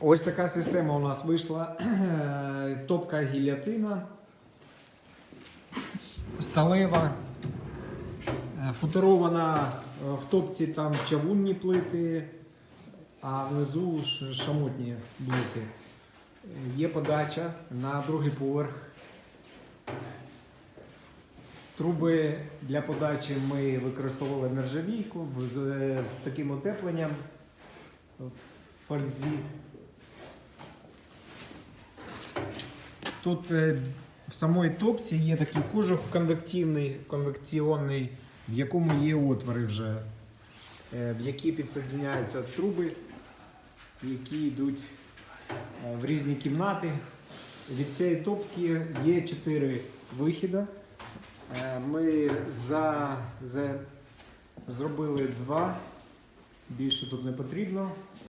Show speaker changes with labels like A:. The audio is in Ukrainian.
A: Ось така система у нас вийшла. Топка гільятина, сталева, е, футерована е, в топці там чавунні плити, а внизу шамотні блоки. Е, Є подача на другий поверх. Труби для подачі ми використовували нержавійку з, з таким утепленням фользі. Тут е, в самої топці є такий кожух конвективний, конвекційний, в якому є отвори вже, е, в які підсоединяються труби, які йдуть е, в різні кімнати. Від цієї топки є чотири вихіди. Ми за, за, зробили два, більше тут не потрібно.